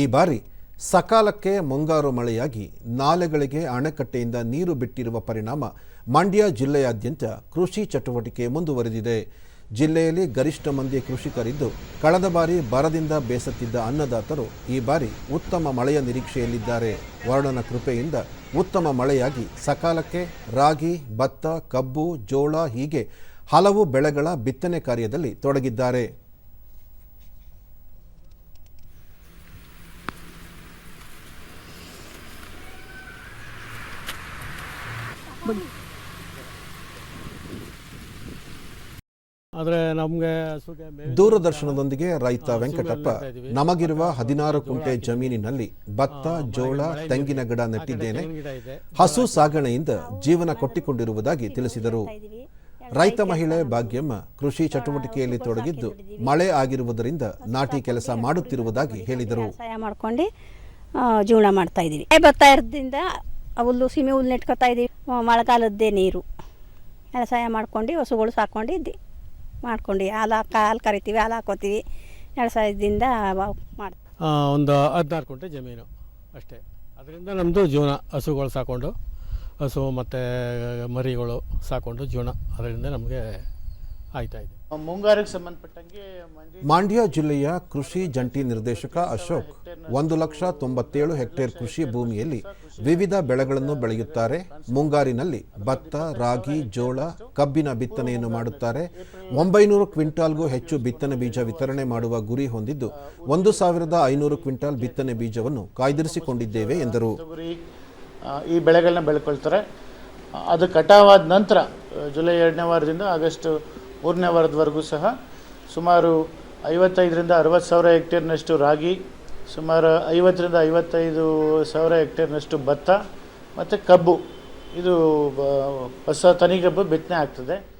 ಈ ಬಾರಿ ಸಕಾಲಕ್ಕೆ ಮುಂಗಾರು ಮಳೆಯಾಗಿ ನಾಲೆಗಳಿಗೆ ಅಣೆಕಟ್ಟೆಯಿಂದ ನೀರು ಬಿಟ್ಟಿರುವ ಪರಿಣಾಮ ಮಂಡ್ಯ ಜಿಲ್ಲೆಯಾದ್ಯಂತ ಕೃಷಿ ಚಟುವಟಿಕೆ ಮುಂದುವರೆದಿದೆ. ಜಿಲ್ಲೆಯಲ್ಲಿ ಗರಿಷ್ಠ ಮಂದಿ ಕೃಷಿಕರಿದ್ದು ಕಳೆದ ಬಾರಿ ಬರದಿಂದ ಬೇಸತ್ತಿದ್ದ ಅನ್ನದಾತರು ಈ ಬಾರಿ ಉತ್ತಮ ಮಳೆಯ ನಿರೀಕ್ಷೆಯಲ್ಲಿದ್ದಾರೆ. ವರ್ಣನ ಕೃಪೆಯಿಂದ ಉತ್ತಮ ಮಳೆಯಾಗಿ ಸಕಾಲಕ್ಕೆ ರಾಗಿ, ಭತ್ತ, ಕಬ್ಬು, ಜೋಳ ಹೀಗೆ ಹಲವು ಬೆಳೆಗಳ ಬಿತ್ತನೆ ಕಾರ್ಯದಲ್ಲಿ ತೊಡಗಿದ್ದಾರೆ. ಆದರೆ ನಮಗೆ ಹಸುಗೆ ದೂರದರ್ಶನದೊಂದಿಗೆ ರೈತ ವೆಂಕಟಪ್ಪ ನಮಗಿರುವ ಹದಿನಾರು ಕುಂಟೆ ಜಮೀನಿನಲ್ಲಿ ಭತ್ತ ಜೋಳ ತೆಂಗಿನ ಗಿಡ ನೆಟ್ಟಿದ್ದೇನೆ. ಹಸು ಸಾಗಣೆಯಿಂದ ಜೀವನ ಕೊಟ್ಟಿಕೊಂಡಿರುವುದಾಗಿ ತಿಳಿಸಿದರು. ರೈತ ಮಹಿಳೆ ಭಾಗ್ಯಮ್ಮ ಕೃಷಿ ಚಟುವಟಿಕೆಯಲ್ಲಿ ತೊಡಗಿದ್ದು ಮಳೆ ಆಗಿರುವುದರಿಂದ ನಾಟಿ ಕೆಲಸ ಮಾಡುತ್ತಿರುವುದಾಗಿ ಹೇಳಿದರು. ಜೀವನ ಮಾಡ್ತಾ ಇದ್ದೀವಿ. ಆ ಹುಲ್ಲು ಸೀಮೆ ಹುಲ್ಲು ನೆಟ್ಕೊತಾ ಇದ್ದೀವಿ. ಮಳೆಗಾಲದ್ದೇ ನೀರು. ವ್ಯವಸಾಯ ಮಾಡ್ಕೊಂಡು ಹಸುಗಳು ಸಾಕೊಂಡು ಇದ್ದಿ ಮಾಡ್ಕೊಂಡು ಹಾಲು ಹಾಕ ಹಾಲು ಕರಿತೀವಿ ಹಾಲು ಹಾಕೋತೀವಿ. ವ್ಯವಸಾಯದಿಂದ ಮಾಡ್ತೀವಿ. ಒಂದು ಹದಿನಾರು ಕುಂಟೆ ಜಮೀನು ಅಷ್ಟೇ. ಅದರಿಂದ ನಮ್ಮದು ಜೀವನ ಹಸುಗಳು ಸಾಕೊಂಡು ಹಸು ಮತ್ತು ಮರಿಗಳು ಸಾಕೊಂಡು ಜೀವನ ಅದರಿಂದ ನಮಗೆ ಆಯ್ತಾ ಇದೆ. ಮುಂಗಾರಿಗೆ ಸಂಬಂಧಪಟ್ಟಂಗೆ ಮಂಡ್ಯ ಜಿಲ್ಲೆಯ ಕೃಷಿ ಜಂಟಿ ನಿರ್ದೇಶಕ ಅಶೋಕ್ ಒಂದು ಲಕ್ಷ ತೊಂಬತ್ತೇಳು ಹೆಕ್ಟೇರ್ ಕೃಷಿ ಭೂಮಿಯಲ್ಲಿ ವಿವಿಧ ಬೆಳೆಗಳನ್ನು ಬೆಳೆಯುತ್ತಾರೆ. ಮುಂಗಾರಿನಲ್ಲಿ ಭತ್ತ, ರಾಗಿ, ಜೋಳ, ಕಬ್ಬಿನ ಬಿತ್ತನೆಯನ್ನು ಮಾಡುತ್ತಾರೆ. ಒಂಬೈನೂರು ಕ್ವಿಂಟಾಲ್ಗೂ ಹೆಚ್ಚು ಬಿತ್ತನೆ ಬೀಜ ವಿತರಣೆ ಮಾಡುವ ಗುರಿ ಹೊಂದಿದ್ದು, ಒಂದು ಸಾವಿರದ ಐನೂರು ಕ್ವಿಂಟಾಲ್ ಬಿತ್ತನೆ ಬೀಜವನ್ನು ಕಾಯ್ದಿರಿಸಿಕೊಂಡಿದ್ದೇವೆ, ಎಂದರು. ಈ ಬೆಳೆಗಳನ್ನ ಬೆಳ್ಕೊಳ್ತಾರೆ. ಅದು ಕಟಾವಾದ ನಂತರ, ಜುಲೈ ಎರಡನೇ ವಾರದಿಂದ ಆಗಸ್ಟ್ ಮೂರನೇ ವಾರದವರೆಗೂ ಸಹ ಸುಮಾರು ಐವತ್ತೈದರಿಂದ ಅರವತ್ತು ಸಾವಿರ ಹೆಕ್ಟೇರ್ನಷ್ಟು ರಾಗಿ ಸುಮಾರು ಐವತ್ತರಿಂದ ಐವತ್ತೈದು ಸಾವಿರ ಹೆಕ್ಟೇರ್ನಷ್ಟು ಭತ್ತ ಮತ್ತು ಕಬ್ಬು. ಇದು ಬ- ತನಿ ಕಬ್ಬು ಬಿತ್ತನೆ ಆಗ್ತದೆ.